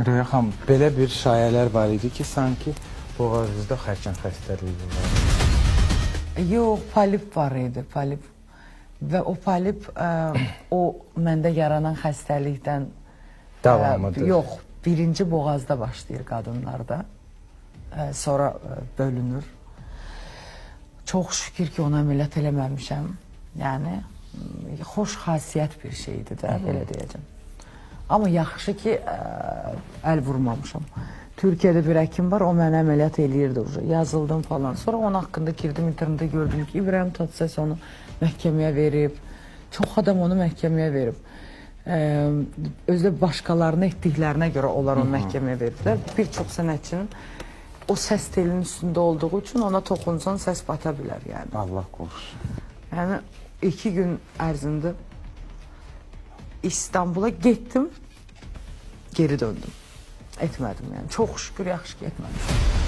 Röya xanım, belə bir şayələr var idi ki, sanki boğazınızda xərçəng xəstəliyi var. Yox, polip var idi, polip. Və o polip ə, o məndə yaranan xəstəlikdən Davamıdır. ə, yox, birinci boğazda başlayır qadınlarda. Ə, sonra ə, bölünür. Çox şükür ki, ona əməliyyat eləməmişəm. Yəni xoş xasiyyət bir şeydir də, belə deyəcəm. Amma yaxşı ki, ə, əl vurmamışam. Türkiyədə bir həkim var, o mənə əməliyyat eləyirdi uca. Yazıldım falan. Sonra onun haqqında girdim internetdə gördüm ki, İbrahim Tatlıses onu məhkəməyə verib. Çox adam onu məhkəməyə verib. Ə, özü də başqalarına etdiklərinə görə onlar onu məhkəməyə veriblər. Bir çox sənətçinin o səs telinin üstündə olduğu üçün ona toxunsan səs bata bilər yəni. Allah qorusun. Yəni iki gün ərzində İstanbula getdim, geri döndüm. Etmədim yəni. Çox şükür yaxşı ki etmədim.